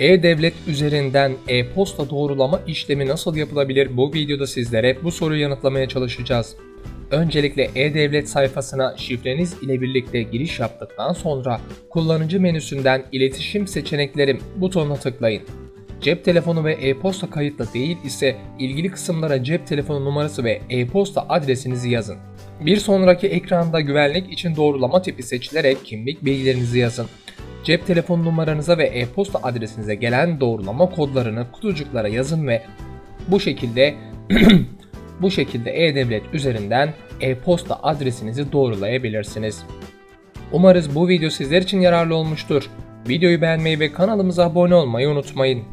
E-Devlet üzerinden e-posta doğrulama işlemi nasıl yapılabilir? Bu videoda sizlere bu soruyu yanıtlamaya çalışacağız. Öncelikle E-Devlet sayfasına şifreniz ile birlikte giriş yaptıktan sonra kullanıcı menüsünden iletişim seçeneklerim butonuna tıklayın. Cep telefonu ve e-posta kayıtlı değil ise ilgili kısımlara cep telefonu numarası ve e-posta adresinizi yazın. Bir sonraki ekranda güvenlik için doğrulama tipi seçilerek kimlik bilgilerinizi yazın. Cep telefon numaranıza ve e-posta adresinize gelen doğrulama kodlarını kutucuklara yazın ve bu şekilde bu şekilde e-devlet üzerinden e-posta adresinizi doğrulayabilirsiniz. Umarız bu video sizler için yararlı olmuştur. Videoyu beğenmeyi ve kanalımıza abone olmayı unutmayın.